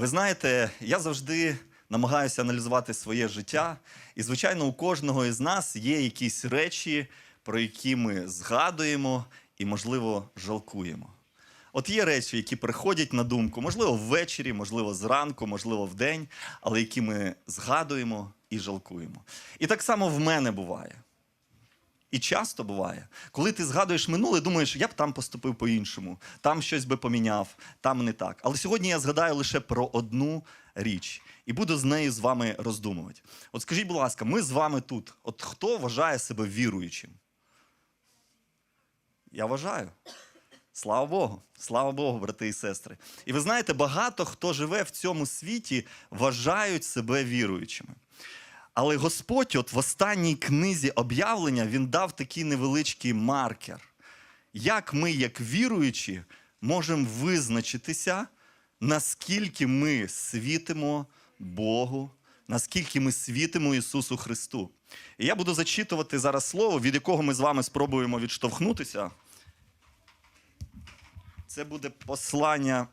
Ви знаєте, я завжди намагаюся аналізувати своє життя, і, звичайно, у кожного із нас є якісь речі, про які ми згадуємо і, можливо, жалкуємо. От є речі, які приходять на думку, можливо, ввечері, можливо, зранку, можливо, вдень, але які ми згадуємо і жалкуємо. І так само в мене буває. І часто буває, коли ти згадуєш минуле, думаєш, я б там поступив по-іншому, там щось би поміняв, там не так. Але сьогодні я згадаю лише про одну річ і буду з нею з вами роздумувати. От скажіть, будь ласка, ми з вами тут. От хто вважає себе віруючим? Я вважаю. Слава Богу, слава Богу, брати і сестри. І ви знаєте, багато хто живе в цьому світі, вважають себе віруючими. Але Господь, от в останній книзі об'явлення, він дав такий невеличкий маркер. Як ми, як віруючі, можемо визначитися, наскільки ми світимо Богу, наскільки ми світимо Ісусу Христу. І я буду зачитувати зараз слово, від якого ми з вами спробуємо відштовхнутися. Це буде послання,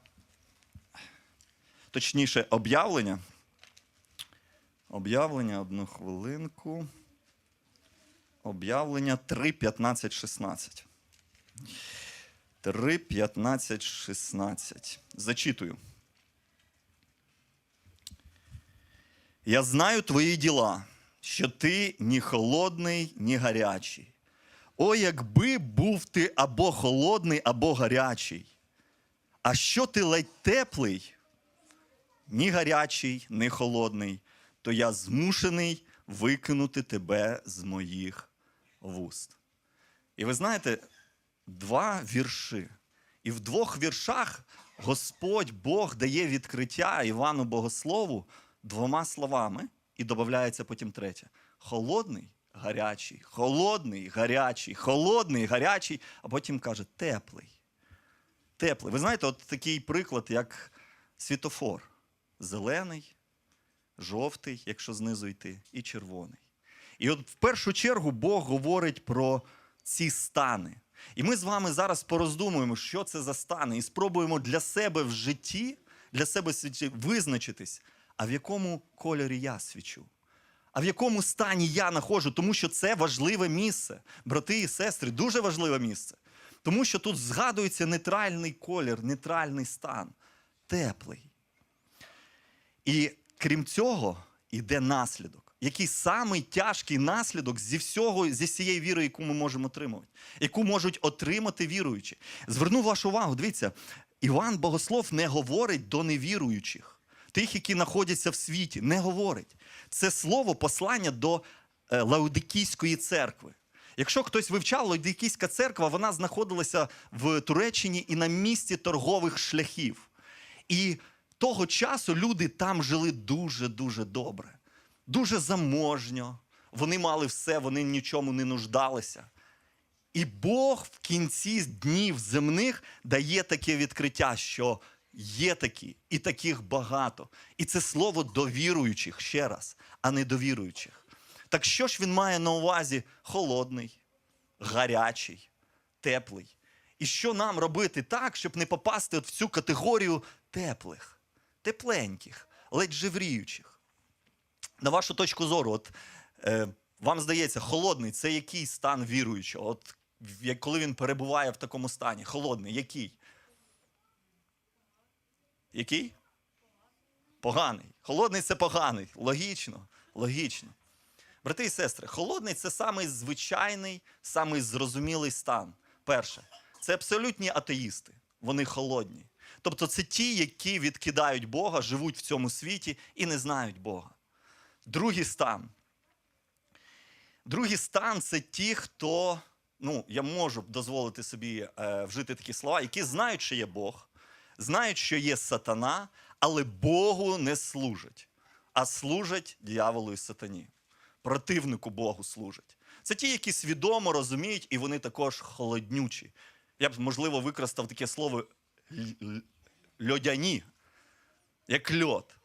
точніше, об'явлення. Об'явлення, одну хвилинку. Об'явлення 3, 15, 16. 3, 15, 16. Зачитую. Я знаю твої діла, що ти ні холодний, ні гарячий. О, якби був ти або холодний, або гарячий. А що ти ледь теплий, ні гарячий, ні холодний, то я змушений викинути тебе з моїх вуст. І ви знаєте, два вірші. І в двох віршах Господь Бог дає відкриття Івану Богослову двома словами, і додається потім третє: холодний, гарячий, холодний, гарячий, холодний, гарячий, а потім каже теплий. Теплий. Ви знаєте, от такий приклад, як світофор. Зелений, жовтий, якщо знизу йти, і червоний. І от в першу чергу Бог говорить про ці стани. І ми з вами зараз пороздумуємо, що це за стани, і спробуємо для себе в житті, для себе визначитись, а в якому кольорі я свічу. А в якому стані я знаходжу, тому що це важливе місце, брати і сестри, дуже важливе місце. Тому що тут згадується нейтральний колір, нейтральний стан, теплий. І крім цього, йде наслідок. Який самий тяжкий наслідок зі всього, зі всієї віри, яку ми можемо отримувати, яку можуть отримати віруючі. Зверну вашу увагу, дивіться, Іван Богослов не говорить до невіруючих, тих, які знаходяться в світі, не говорить. Це слово послання до е, Лаудикійської церкви. Якщо хтось вивчав, Лаудикійська церква, вона знаходилася в Туреччині і на місці торгових шляхів. І того часу люди там жили дуже-дуже добре, дуже заможньо. Вони мали все, вони нічому не нуждалися. І Бог в кінці днів земних дає таке відкриття, що є такі, і таких багато. І це слово до віруючих ще раз, а не до віруючих. Так що ж він має на увазі холодний, гарячий, теплий? І що нам робити так, щоб не попасти от в цю категорію теплих, тепленьких, ледь живріючих? На вашу точку зору, от е, вам здається, холодний це який стан віруючого? От як- коли він перебуває в такому стані? Холодний, який? Який? Поганий. Холодний це поганий. Логічно, логічно. Брати і сестри, холодний це самий звичайний, самий зрозумілий стан. Перше, це абсолютні атеїсти. Вони холодні. Тобто це ті, які відкидають Бога, живуть в цьому світі і не знають Бога. Другий стан. Другий стан це ті, хто, ну, я можу дозволити собі е, вжити такі слова, які знають, що є Бог, знають, що є сатана, але Богу не служать, а служать дьяволу і сатані. Противнику Богу служать. Це ті, які свідомо розуміють, і вони також холоднючі. Я б, можливо, використав таке слово льодяні, як льод.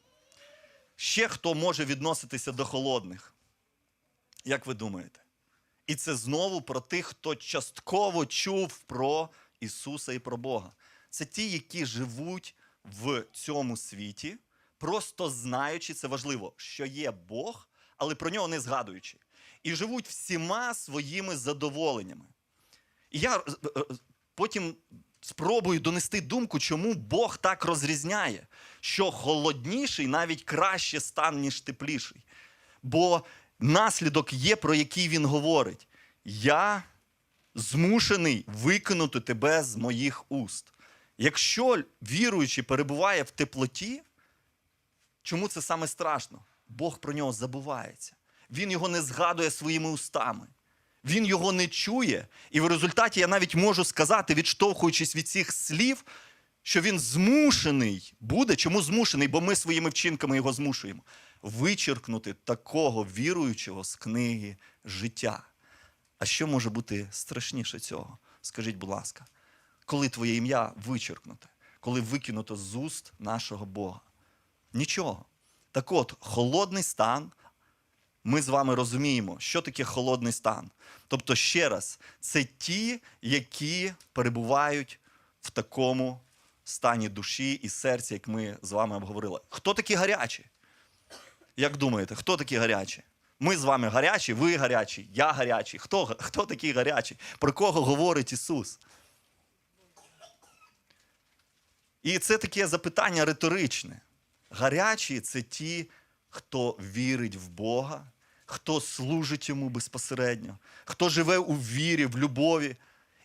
Ще хто може відноситися до холодних? Як ви думаєте? І це знову про тих, хто частково чув про Ісуса і про Бога. Це ті, які живуть в цьому світі, просто знаючи, це важливо, що є Бог, але про нього не згадуючи. І живуть всіма своїми задоволеннями. І я е, е, потім спробую донести думку, чому Бог так розрізняє, що холодніший навіть краще стан, ніж тепліший. Бо наслідок є, про який він говорить. Я змушений викинути тебе з моїх уст. Якщо віруючий перебуває в теплоті, чому це саме страшно? Бог про нього забувається. Він його не згадує своїми устами. Він його не чує. І в результаті я навіть можу сказати, відштовхуючись від цих слів, що він змушений буде. Чому змушений? Бо ми своїми вчинками його змушуємо. Вичеркнути такого віруючого з книги життя. А що може бути страшніше цього? Скажіть, будь ласка, коли твоє ім'я вичеркнуте, коли викинуто з уст нашого Бога? Нічого. Так от, холодний стан, ми з вами розуміємо, що таке холодний стан. Тобто, ще раз, це ті, які перебувають в такому стані душі і серця, як ми з вами обговорили. Хто такі гарячі? Як думаєте, хто такі гарячі? Ми з вами гарячі, ви гарячі, я гарячий. Хто, хто такий гарячий? Про кого говорить Ісус? І це таке запитання риторичне. Гарячі це ті, хто вірить в Бога, хто служить йому безпосередньо, хто живе у вірі, в любові.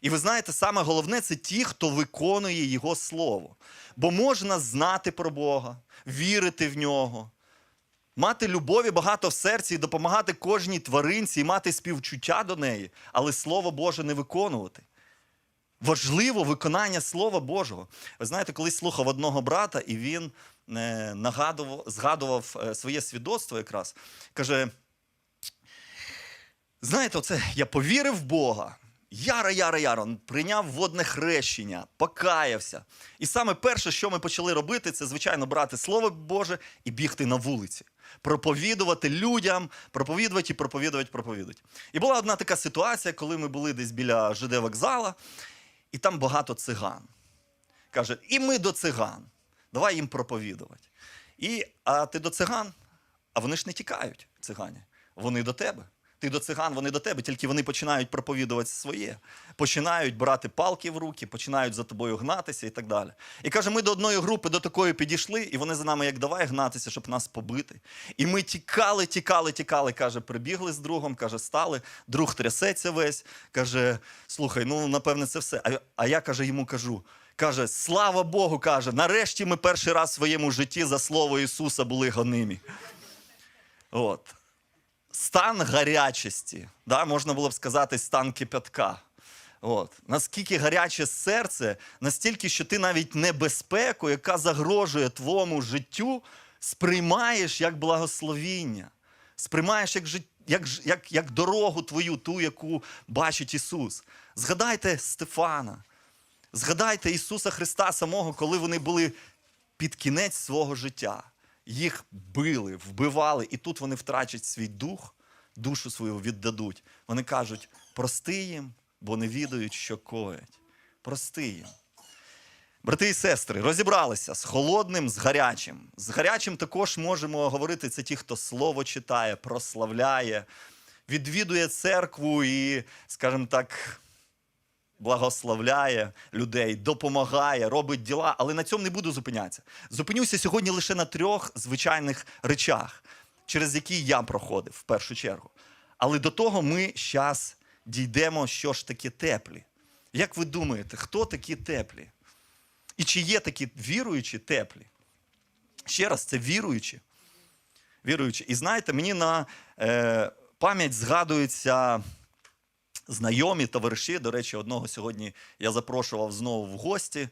І ви знаєте, саме головне це ті, хто виконує Його Слово. Бо можна знати про Бога, вірити в нього, мати любові багато в серці і допомагати кожній тваринці, і мати співчуття до неї, але Слово Боже не виконувати. Важливо виконання Слова Божого. Ви знаєте, колись слухав одного брата, і він нагадував, згадував е, своє свідоцтво якраз. Каже: знаєте, оце я повірив в Бога. Яра, яра, яра, прийняв водне хрещення, покаявся. І саме перше, що ми почали робити, це, звичайно, брати Слово Боже і бігти на вулиці, проповідувати людям, проповідувати і проповідувати, проповідувати. І була одна така ситуація, коли ми були десь біля ЖД вокзала, і там багато циган. Каже, і ми до циган. Давай їм проповідувати. І а ти до циган, а вони ж не тікають, цигані. Вони до тебе. Ти до циган, вони до тебе, тільки вони починають проповідувати своє, починають брати палки в руки, починають за тобою гнатися і так далі. І каже, ми до одної групи до такої підійшли, і вони за нами як давай гнатися, щоб нас побити. І ми тікали, тікали, тікали. Каже, прибігли з другом, каже, стали, друг трясеться весь. Каже, слухай, ну напевне, це все. А, я каже, йому кажу. Каже, слава Богу, каже, нарешті ми перший раз в своєму житті за слово Ісуса були гонимі. От стан гарячості, да, можна було б сказати, стан кипятка. От. Наскільки гаряче серце, настільки, що ти навіть небезпеку, яка загрожує твоєму життю, сприймаєш як благословіння, сприймаєш як, жит... як, як, як дорогу твою, ту, яку бачить Ісус. Згадайте Стефана, згадайте Ісуса Христа самого, коли вони були під кінець свого життя. Їх били, вбивали, і тут вони втрачать свій дух, душу свою віддадуть. Вони кажуть: прости їм, бо не відають, що коять. Прости їм. Брати і сестри, розібралися з холодним, з гарячим. З гарячим також можемо говорити це ті, хто слово читає, прославляє, відвідує церкву і, скажімо так, благословляє людей, допомагає, робить діла, але на цьому не буду зупинятися. Зупинюся сьогодні лише на трьох звичайних речах, через які я проходив в першу чергу. Але до того ми зараз дійдемо, що ж таке теплі. Як ви думаєте, хто такі теплі? І чи є такі віруючі теплі? Ще раз, це віруючі. Віруючі. І знаєте, мені на е, пам'ять згадуються знайомі товариші. До речі, одного сьогодні я запрошував знову в гості.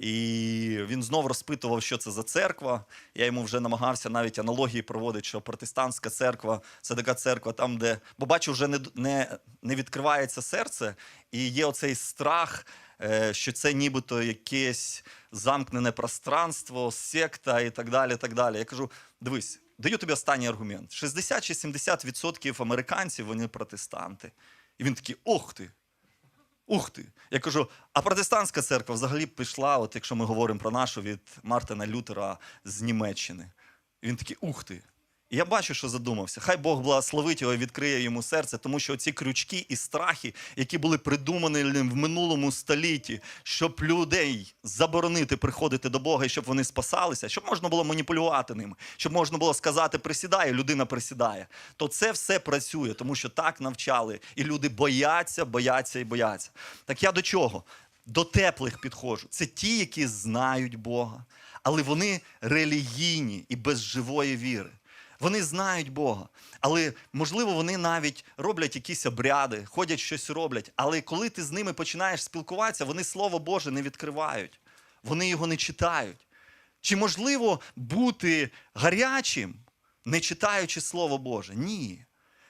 І він знов розпитував, що це за церква. Я йому вже намагався навіть аналогії проводити, що протестантська церква це така церква, там, де, бо бачу, вже не, не, не відкривається серце, і є оцей страх, е, що це нібито якесь замкнене пространство, секта і так далі. так далі. Я кажу: дивись, даю тобі останній аргумент: 60 чи 70% американців вони протестанти. І він такий: ох ти! Ух ти! Я кажу, а протестантська церква взагалі пішла, от якщо ми говоримо про нашу від Мартина Лютера з Німеччини. І він такий, ух ти. Я бачу, що задумався. Хай Бог благословить його і відкриє йому серце, тому що ці крючки і страхи, які були придумані ним в минулому столітті, щоб людей заборонити приходити до Бога і щоб вони спасалися, щоб можна було маніпулювати ними, щоб можна було сказати присідає, людина присідає. То це все працює, тому що так навчали. І люди бояться, бояться і бояться. Так я до чого? До теплих підходжу. Це ті, які знають Бога, але вони релігійні і без живої віри. Вони знають Бога, але можливо вони навіть роблять якісь обряди, ходять щось роблять. Але коли ти з ними починаєш спілкуватися, вони Слово Боже не відкривають, вони його не читають. Чи можливо бути гарячим, не читаючи Слово Боже? Ні.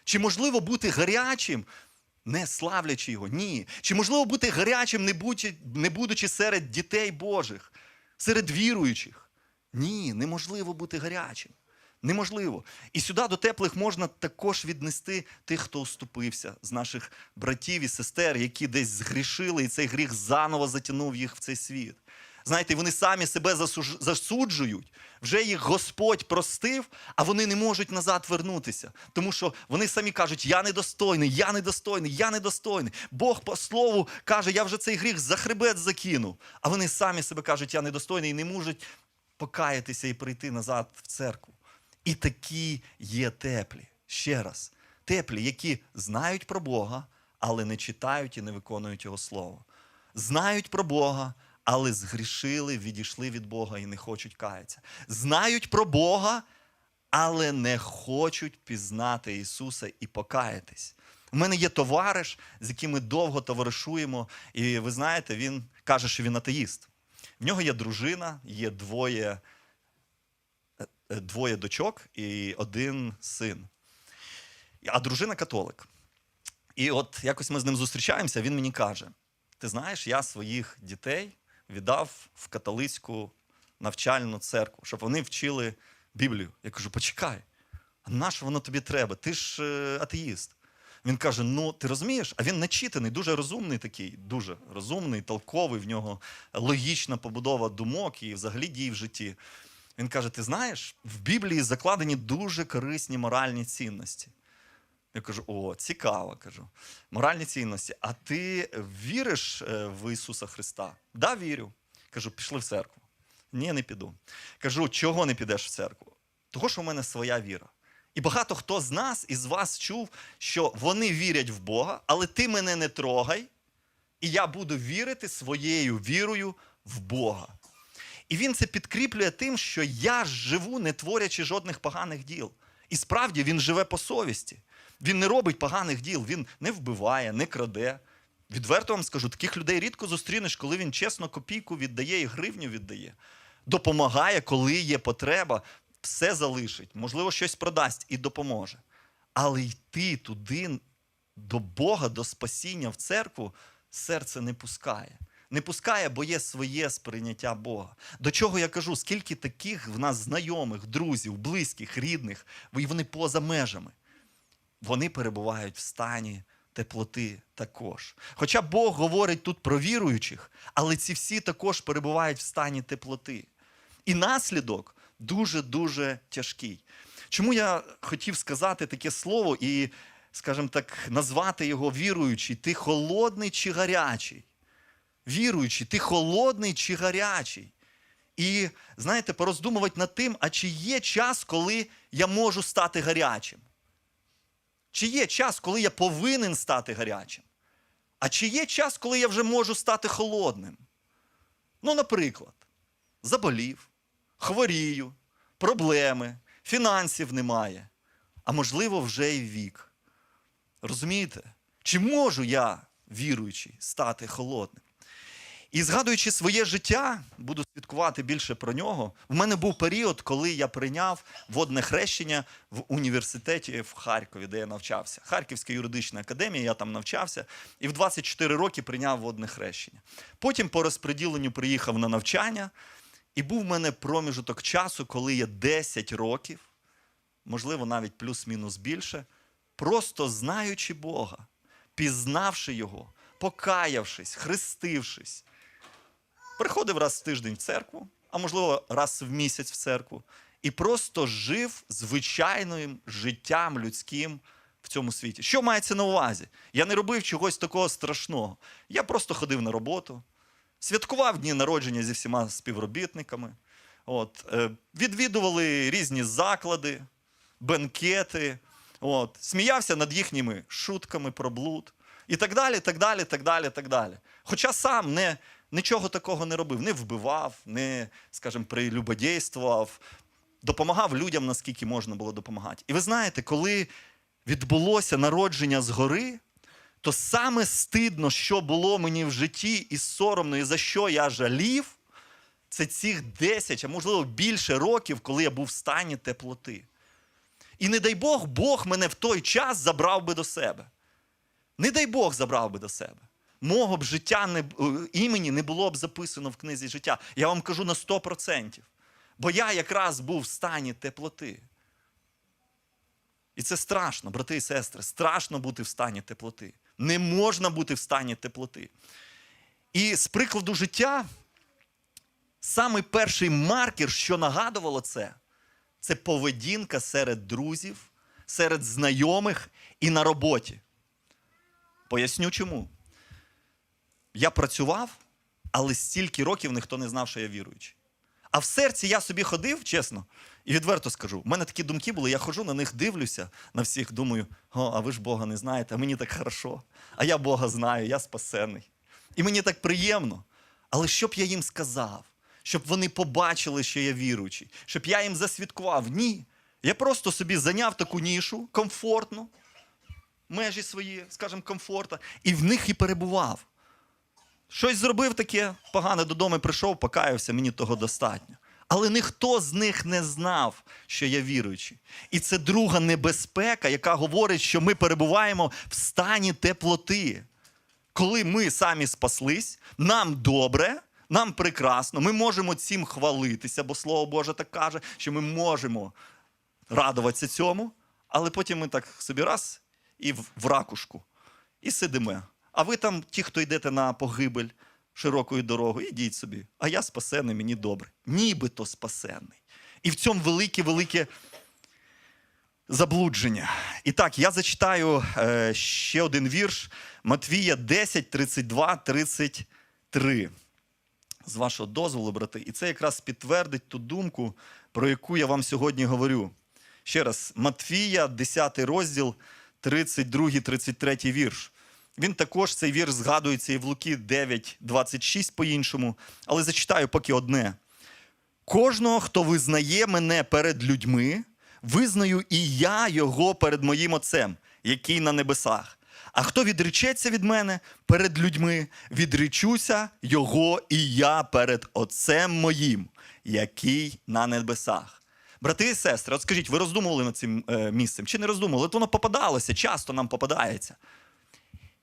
Чи можливо бути гарячим, не славлячи його? Ні. Чи можливо бути гарячим, не будучи, не будучи серед дітей Божих, серед віруючих? Ні, неможливо бути гарячим. Неможливо. І сюди до теплих можна також віднести тих, хто уступився з наших братів і сестер, які десь згрішили, і цей гріх заново затягнув їх в цей світ. Знаєте, вони самі себе засуджують. Вже їх Господь простив, а вони не можуть назад вернутися. Тому що вони самі кажуть: я недостойний, я недостойний, я недостойний. Бог по слову каже, я вже цей гріх за хребет закинув. А вони самі себе кажуть, я недостойний і не можуть покаятися і прийти назад в церкву. І такі є теплі. Ще раз, теплі, які знають про Бога, але не читають і не виконують Його Слово. Знають про Бога, але згрішили, відійшли від Бога і не хочуть каятися. Знають про Бога, але не хочуть пізнати Ісуса і покаятись. У мене є товариш, з яким ми довго товаришуємо, і ви знаєте, він каже, що він атеїст. В нього є дружина, є двоє двоє дочок і один син. А дружина католик. І от якось ми з ним зустрічаємося, він мені каже: ти знаєш, я своїх дітей віддав в католицьку навчальну церкву, щоб вони вчили Біблію. Я кажу, почекай, а на що воно тобі треба? Ти ж е, атеїст. Він каже: Ну, ти розумієш? А він начитаний, дуже розумний такий, дуже розумний, толковий, в нього логічна побудова думок і взагалі дій в житті. Він каже: Ти знаєш, в Біблії закладені дуже корисні моральні цінності. Я кажу: о, цікаво, кажу. Моральні цінності. А ти віриш е, в Ісуса Христа? Да, вірю. Кажу, пішли в церкву. Ні, не піду. Кажу, чого не підеш в церкву? Того, що в мене своя віра. І багато хто з нас із вас чув, що вони вірять в Бога, але ти мене не трогай, і я буду вірити своєю вірою в Бога. І він це підкріплює тим, що я живу, не творячи жодних поганих діл. І справді він живе по совісті. Він не робить поганих діл, він не вбиває, не краде. Відверто вам скажу, таких людей рідко зустрінеш, коли він чесно копійку віддає і гривню віддає. Допомагає, коли є потреба, все залишить, можливо, щось продасть і допоможе. Але йти туди до Бога, до спасіння в церкву серце не пускає. Не пускає, бо є своє сприйняття Бога. До чого я кажу, скільки таких в нас знайомих, друзів, близьких, рідних, і вони поза межами. Вони перебувають в стані теплоти також. Хоча Бог говорить тут про віруючих, але ці всі також перебувають в стані теплоти. І наслідок дуже-дуже тяжкий. Чому я хотів сказати таке слово і, скажімо так, назвати його віруючий, ти холодний чи гарячий? Віруючий, ти холодний чи гарячий? І, знаєте, пороздумувати над тим, а чи є час, коли я можу стати гарячим? Чи є час, коли я повинен стати гарячим? А чи є час, коли я вже можу стати холодним? Ну, наприклад, заболів, хворію, проблеми, фінансів немає, а можливо, вже й вік. Розумієте? Чи можу я, віруючий, стати холодним? І згадуючи своє життя, буду слідкувати більше про нього. В мене був період, коли я прийняв водне хрещення в університеті в Харкові, де я навчався. Харківська юридична академія, я там навчався, і в 24 роки прийняв водне хрещення. Потім по розподіленню приїхав на навчання, і був в мене проміжуток часу, коли я 10 років, можливо, навіть плюс-мінус більше, просто знаючи Бога, пізнавши Його, покаявшись, хрестившись, приходив раз в тиждень в церкву, а можливо, раз в місяць в церкву, і просто жив звичайним життям людським в цьому світі. Що мається на увазі? Я не робив чогось такого страшного. Я просто ходив на роботу, святкував дні народження зі всіма співробітниками, от, е, відвідували різні заклади, бенкети, от, сміявся над їхніми шутками про блуд. І так далі, так далі, так далі, так далі. Хоча сам не, нічого такого не робив, не вбивав, не, скажімо, прелюбодійствував, допомагав людям, наскільки можна було допомагати. І ви знаєте, коли відбулося народження згори, то саме стидно, що було мені в житті, і соромно, і за що я жалів, це цих 10, а можливо більше років, коли я був в стані теплоти. І не дай Бог, Бог мене в той час забрав би до себе. Не дай Бог забрав би до себе. Мого б життя не, е, імені не було б записано в книзі життя. Я вам кажу на 100%. Бо я якраз був в стані теплоти. І це страшно, брати і сестри. Страшно бути в стані теплоти. Не можна бути в стані теплоти. І з прикладу життя, самий перший маркер, що нагадувало це, це поведінка серед друзів, серед знайомих і на роботі. Поясню чому. Я працював, але стільки років ніхто не знав, що я віруючий. А в серці я собі ходив, чесно, і відверто скажу, в мене такі думки були, я ходжу на них, дивлюся на всіх, думаю, о, а ви ж Бога не знаєте, а мені так хорошо. А я Бога знаю, я спасений. І мені так приємно. Але щоб я їм сказав, щоб вони побачили, що я віруючий, щоб я їм засвідкував, ні. Я просто собі зайняв таку нішу комфортну, межі свої, скажімо, комфорта, і в них і перебував. Щось зробив таке погане додому, прийшов, покаявся, мені того достатньо. Але ніхто з них не знав, що я віруючий. І це друга небезпека, яка говорить, що ми перебуваємо в стані теплоти. Коли ми самі спаслись, нам добре, нам прекрасно, ми можемо цим хвалитися, бо Слово Боже так каже, що ми можемо радуватися цьому, але потім ми так собі раз і в, ракушку, і сидимо. А ви там, ті, хто йдете на погибель широкою дорогою, ідіть собі. А я спасений, мені добре. Нібито спасений. І в цьому велике-велике заблудження. І так, я зачитаю е, ще один вірш Матвія 10, 32, 33. З вашого дозволу, брати. І це якраз підтвердить ту думку, про яку я вам сьогодні говорю. Ще раз, Матвія, 10 розділ, 32, 33 вірш. Він також цей вірш згадується і в Луки 9, 26 по-іншому, але зачитаю поки одне. Кожного, хто визнає мене перед людьми, визнаю і я його перед моїм Отцем, який на небесах. А хто відречеться від мене перед людьми, відречуся його і я перед Отцем моїм, який на небесах. Брати і сестри, от скажіть, ви роздумували над цим е, місцем чи не роздумували? От воно попадалося, часто нам попадається.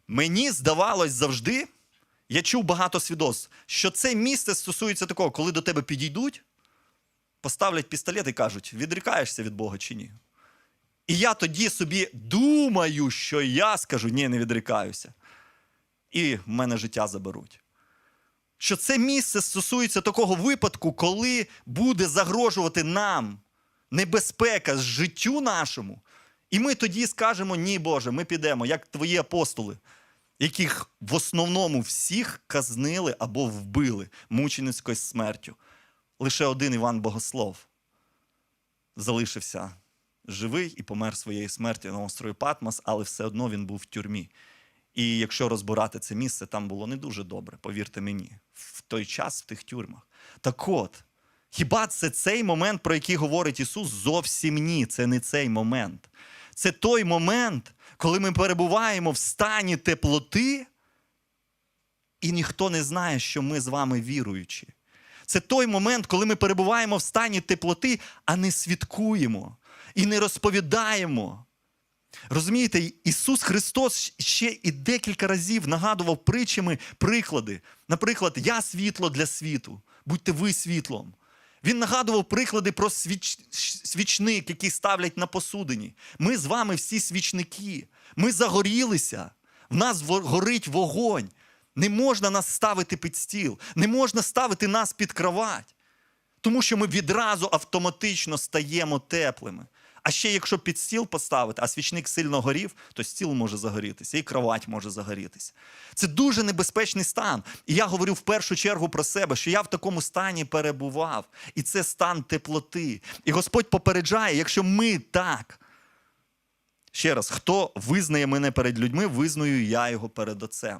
Мені здавалось завжди, я чув багато свідоцтв, що це місце стосується такого, коли до тебе підійдуть, поставлять пістолет і кажуть, відрікаєшся від Бога чи ні. І я тоді собі думаю, що я скажу, ні, не відрікаюся. І в мене життя заберуть. Що це місце стосується такого випадку, коли буде загрожувати нам небезпека з життю нашому, і ми тоді скажемо: ні, Боже, ми підемо, як твої апостоли, яких в основному всіх казнили або вбили мученицькою смертю. Лише один Іван Богослов залишився живий і помер своєю смертю на острові Патмос, але все одно він був в тюрмі. І якщо розбирати це місце, там було не дуже добре, повірте мені, в той час в тих тюрмах. Так от, хіба це цей момент, про який говорить Ісус? Зовсім ні, це не цей момент. Це той момент, коли ми перебуваємо в стані теплоти, і ніхто не знає, що ми з вами віруючі. Це той момент, коли ми перебуваємо в стані теплоти, а не свідкуємо і не розповідаємо. Розумієте, Ісус Христос ще і декілька разів нагадував притчами приклади. Наприклад, я світло для світу, будьте ви світлом. Він нагадував приклади про свіч... свічник, який ставлять на посудині. Ми з вами всі свічники. Ми загорілися. В нас горить вогонь. Не можна нас ставити під стіл, не можна ставити нас під кровать. Тому що ми відразу автоматично стаємо теплими. А ще якщо під стіл поставити, а свічник сильно горів, то стіл може загорітися, і кровать може загорітися. Це дуже небезпечний стан. І я говорю в першу чергу про себе, що я в такому стані перебував, і це стан теплоти. І Господь попереджає, якщо ми так. Ще раз, хто визнає мене перед людьми, визнаю я його перед Отцем.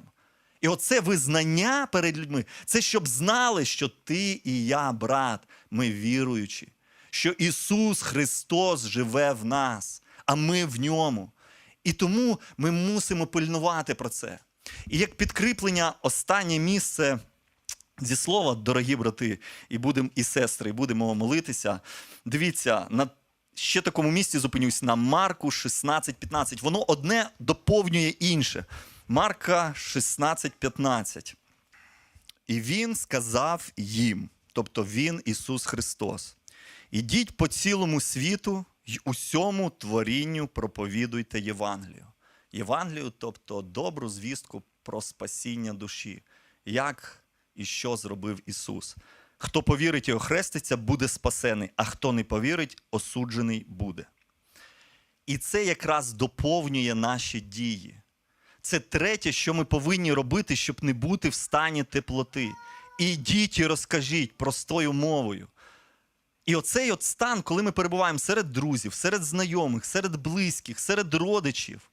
І оце визнання перед людьми, це щоб знали, що ти і я, брат, ми віруючі, що Ісус Христос живе в нас, а ми в ньому. І тому ми мусимо пильнувати про це. І як підкріплення, останнє місце зі слова, дорогі брати, і будемо і сестри, і будемо молитися. Дивіться, на ще такому місці зупинюсь на Марку 16:15. Воно одне доповнює інше. Марка 16:15. І він сказав їм, тобто він, Ісус Христос, ідіть по цілому світу й усьому творінню проповідуйте Євангелію. Євангелію, тобто добру звістку про спасіння душі, як і що зробив Ісус. Хто повірить і охреститься, буде спасений, а хто не повірить, осуджений буде. І це якраз доповнює наші дії. Це третє, що ми повинні робити, щоб не бути в стані теплоти. Ідіть і розкажіть простою мовою. І оцей от стан, коли ми перебуваємо серед друзів, серед знайомих, серед близьких, серед родичів,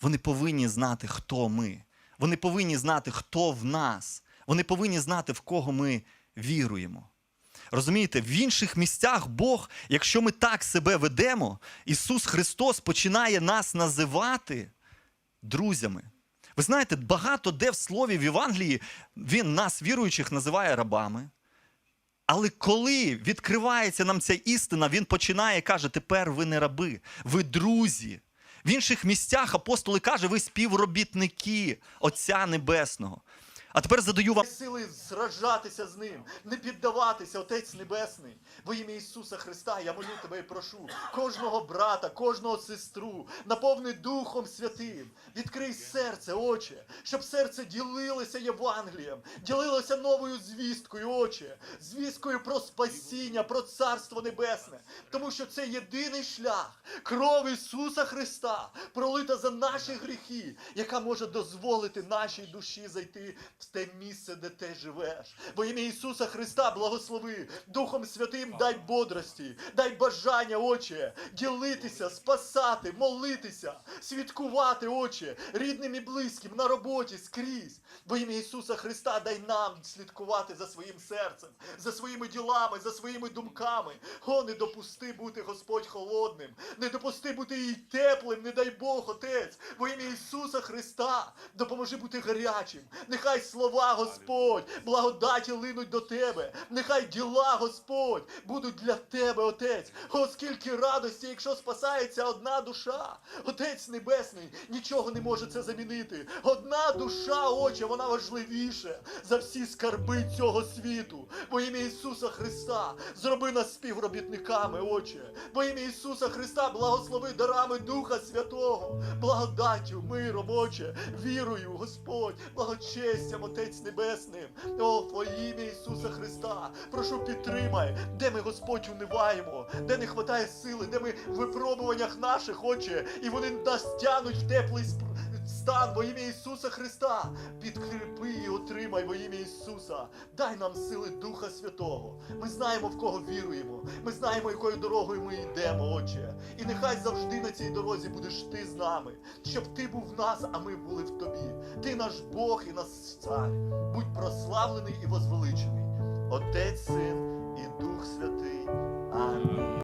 вони повинні знати, хто ми. Вони повинні знати, хто в нас. Вони повинні знати, в кого ми віруємо. Розумієте, в інших місцях Бог, якщо ми так себе ведемо, Ісус Христос починає нас називати друзями. Ви знаєте, багато де в слові в Євангелії Він нас, віруючих, називає рабами. Але коли відкривається нам ця істина, він починає каже: тепер ви не раби, ви друзі. В інших місцях апостоли каже, ви співробітники Отця Небесного. А тепер задаю вам сили сражатися з ним, не піддаватися, Отець Небесний. Во ім'я Ісуса Христа я молю тебе і прошу кожного брата, кожного сестру, наповни Духом Святим. Відкрий серце, Отче, щоб серце ділилося Євангелієм, ділилося новою звісткою, Отче, звісткою про спасіння, про Царство Небесне. Тому що це єдиний шлях, кров Ісуса Христа, пролита за наші гріхи, яка може дозволити нашій душі зайти в те місце, де ти живеш. Во ім'я Ісуса Христа благослови Духом Святим дай бодрості, дай бажання, Отче, ділитися, спасати, молитися, святкувати, Отче, рідним і близьким на роботі скрізь. Во ім'я Ісуса Христа дай нам слідкувати за своїм серцем, за своїми ділами, за своїми думками. О, не допусти бути, Господь, холодним, не допусти бути і теплим, не дай Бог, Отець, во ім'я Ісуса Христа, допоможи бути гарячим. Нехай слова, Господь, благодаті линуть до тебе. Нехай діла, Господь, будуть для тебе, Отець. О, скільки радості, якщо спасається одна душа. Отець Небесний, нічого не може це замінити. Одна душа, Отче, вона важливіша за всі скарби цього світу. Во ім'я Ісуса Христа, зроби нас співробітниками, Отче. Во ім'я Ісуса Христа, благослови дарами Духа Святого, благодаттю, миром, Отче, вірою, Господь, благочестям, Отець Небесним. О, во ім'я Ісуса Христа, прошу підтримай, де ми, Господь, униваємо, де не вистачає сили, де ми в випробуваннях наших, Отче, і вони нас тянуть в теплий спр- стан во ім'я Ісуса Христа. Підкріпи і отримай во ім'я Ісуса. Дай нам сили Духа Святого. Ми знаємо, в кого віруємо. Ми знаємо, якою дорогою ми йдемо, Отче. І нехай завжди на цій дорозі будеш ти з нами, щоб ти був в нас, а ми були в тобі. Ти наш Бог і наш цар. Будь прославлений і возвеличений. Отець, Син і Дух Святий.